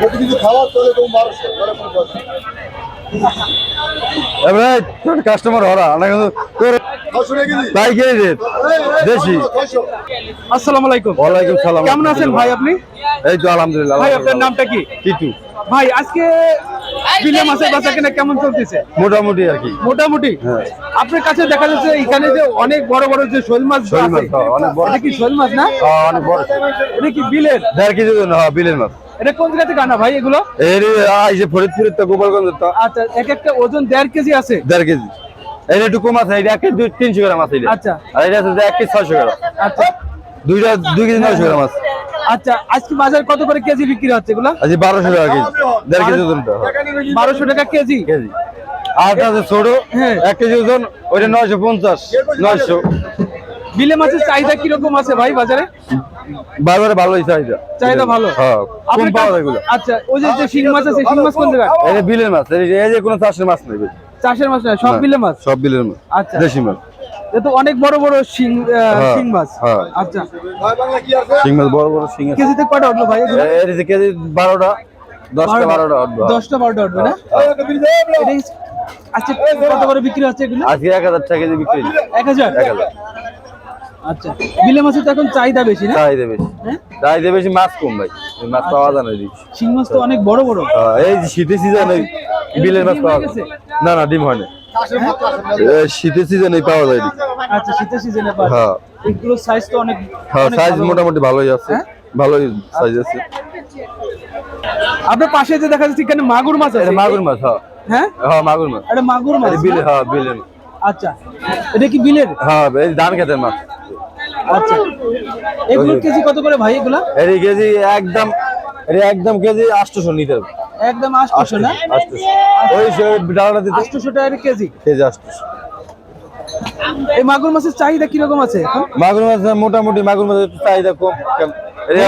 যদি কিছু তাহলে তুমি বারোশো কাস্টমার হরা দেশি। আসসালামু আলাইকুম। ওয়ালাইকুম সালাম। কেমন আছেন ভাই আপনি? এই তো আলহামদুলিল্লাহ ভাই আপনার নামটা কি? টিটু। ভাই আজকে বিলে মাছের বাচ্চা কেনা কেমন চলতেছে? মোটামুটি আর কি। মোটামুটি? হ্যাঁ। আপনার কাছে দেখা যাচ্ছে এখানে যে অনেক বড় বড় যে শোল মাছ শোল মাছ, আছে, হ্যাঁ, অনেক বড়। কি শোল মাছ না? হ্যাঁ, অনেক বড়। এটা কি বিলের? দেড় কেজি ওজন, হ্যাঁ বিলের মাছ। এটা কোন জায়গা থেকে আনা ভাই এগুলো? এর আইসে ফরিদপুরের তো গোপালগঞ্জের তো। আচ্ছা এক একটা ওজন দেড় কেজি আছে? দেড় কেজি। এর একটু কম আছে এটা এক কেজি তিনশো গ্রাম আছে আচ্ছা। আর এটা আছে যে এক কেজি ছয়শো গ্রাম। আচ্ছা। দুইটা দুই কেজি নয়শো গ্রাম আছে। আচ্ছা আজকে বাজার কত করে কেজি বিক্রি হচ্ছে এগুলো? আজ বারোশো টাকা কেজি। দেড় কেজি ওজনটা। বারোশো টাকা কেজি? কেজি। আর এটা আছে ছোট হ্যাঁ। এক কেজি ওজন ওইটা নয়শো পঞ্চাশ নয়শো। বিলে মাছের চাহিদা কীরকম আছে ভাই বাজারে? বারবারে ভালোই চাহিদা। চাহিদা ভালো? হ্যাঁ কম পাওয়া যায় এগুলো। আচ্ছা ওই যে যে শিং মাছ আছে শিং মাছ কোন জায়গায়? এই যে বিলের মাছ এই যে- এই কোনো চাষের মাছ নেই চাষের মাছ না সব বিলে মাছ? সব বিলের মাছ আচ্ছা। দেশি মাছ। তো অনেক বড় বড় শিং হ্যাঁ, শিং মাছ। হ্যাঁ। আচ্ছা। ভাই বাংলা কি আছে শিং মাছ বড় বড় শিং আছে। কেজিতে কয়টা উঠল ভাই? এর যে কেজি বারোটা দশটা বারোটা। উঠবে দশটা বারোটা উঠবে না? আজকে কত করে বিক্রি হচ্ছে এগুলো? আজকে এক হাজার টাকা কেজি বিক্রি। এক হাজার? এক হাজার। আচ্ছা বিলে মাছের তো এখন চাহিদা বেশি না? চাহিদা বেশি। হ্যাঁ? চাহিদা বেশি মাছ কম ভাই। মাছ পাওয়া যায় না। শিং মাছ তো অনেক বড় বড়। এই শীতের সিজন বিলের মাছ পাওয়া যায়। না না ডিম হয় না। শীতের সিজনে পাওয়া যায়। আচ্ছা শীতের সিজনে পাওয়া হ্যাঁ। এগুলো সাইজ তো অনেক হ্যাঁ সাইজ মোটামুটি ভালোই আছে। হ্যাঁ? ভালোই সাইজ আছে। আপনার পাশে যে দেখা যাচ্ছে এখানে মাগুর মাছ আছে। মাগুর মাছ হ্যাঁ। হ্যাঁ? হ্যাঁ মাগুর মাছ। এটা মাগুর মাছ বিলে? হ্যাঁ বিলের। আচ্ছা এটা কি বিলের? হ্যাঁ এই ধান খেতের মাছ। আচ্ছা। এগুলোর কেজি কত করে ভাই এগুলা? এর কেজি একদম এর একদম কেজি আটশোশো নিতে হবে। একদম আটশো না? আটশোশো ওই সে ডালাটা দিতে আটশোশো টাকার কেজি? কেজি আটশোশো। এই মাগুর মাছের চাহিদা কীরকম আছে মাগুর মাছ মোটামুটি মাগুর মাছের চাহিদা কম। কেন-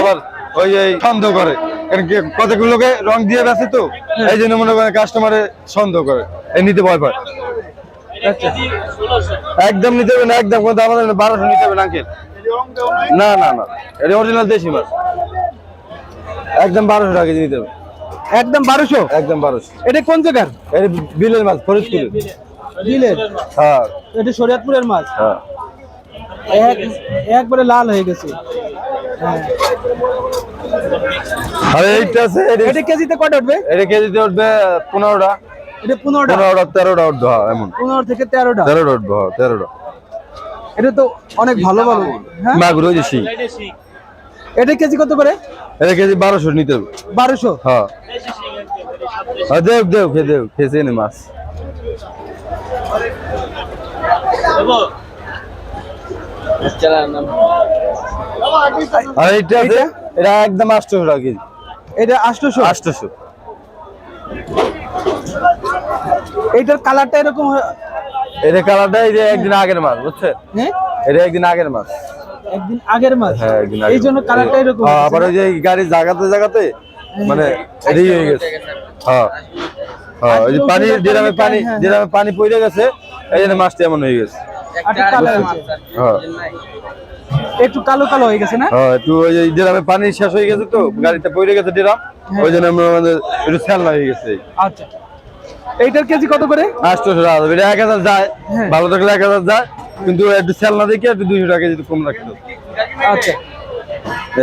আবার ওই এই সন্দেহ করে। কারণ কি কতগুলো লোকে রং দিয়ে বেছে তো? এই জন্য মনে করেন কাস্টমারে সন্দেহ করে। এই নিতে ভয় পায়। আচ্ছা। একদম নিতে হবে না একদম কিন্তু আমাদের বারোশো নিতে হবে না আঙ্কেল না না না এটা অরিজিনাল দেশি মাছ একদম বারোশো টাকা কেজি নিতে হবে। একদম বারোশো? একদম বারোশো। এটা কোন জায়গার? এটা বিলের মাছ ফরিদপুরের। বিলের? হ্যাঁ। এটা শরীয়তপুরের মাছ হ্যাঁ। এক একবারে লাল হয়ে গেছে। হ্যাঁ। এইটা আছে এটা কেজিতে উঠবে? এটা কেজিতে উঠবে পনেরোটা। এটা উঠবে হ্যাঁ এমন। পনেরো থেকে উঠবে এটা তো অনেক ভালো ভালো। হ্যাঁ? মাগুর ওই যে শিং এটা কেজি কত করে? এটা কেজি বারোশো নিতে হবে। বারোশো? হ্যাঁ। দেও দেও খে দেও খেয়েছে নে মাছ। আর এইটা এটা একদম আটশোশো টাকা কেজি। এটা আটশোশো? আটশোশো। এইটার কালারটা এরকম এটা কালারটা এই যে একদিন আগের মাছ বুঝছেন? হ্যাঁ? এটা একদিন আগের মাছ। একদিন আগের মাছ? হ্যাঁ একদিন এই জন্য কালারটা এরকম হ্যাঁ, আবার ওই যে এই গাড়ির জায়গাতে জায়গাতে মানে হয়ে গেছে। হ্যাঁ। হ্যাঁ ওই যে পানি যেরামে পানি হ্যাঁ, হ্যাঁ। যেরামে পানি পড়ে গেছে এই জন্য মাছটা এমন হয়ে গেছে। একটু কালো হ্যাঁ। একটু কালো কালো হয়ে গেছে না? হ্যাঁ একটু ওই যে ড্রামে পানি শেষ হয়ে গেছে তো গাড়িতে পড়ে গেছে ড্রাম ওই জন্য আমরা মানে একটু স্যালনা হয়ে গেছে। আচ্ছা। এইটার কেজি কত করে? আটশোশো টাকা এটা এক হাজার যায় হ্যাঁ। ভালো থাকলে এক হাজার যায় কিন্তু একটু সেল স্যালনা দেখে একটু দুইশো টাকা যদি কম রাখতে আচ্ছা।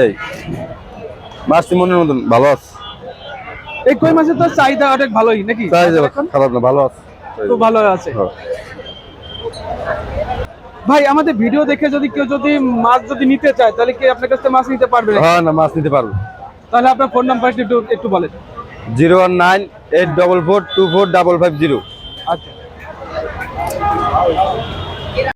এই মাছটি মনের মতন ভালো আছে? এই কই মাছের তো চাহিদা অনেক ভালোই নাকি? যাবে খারাপ না ভালো আছে। খুব ভালো আছে। হ্যাঁ। ভাই আমাদের ভিডিও দেখে যদি কেউ যদি মাছ যদি নিতে চায় তাহলে কি আপনার কাছ থেকে মাছ নিতে পারবে হ্যাঁ না মাছ নিতে পারব। তাহলে আপনার ফোন নাম্বারটা একটু একটু বলেন। Zero one nine eight double four two four double five zero আচ্ছা।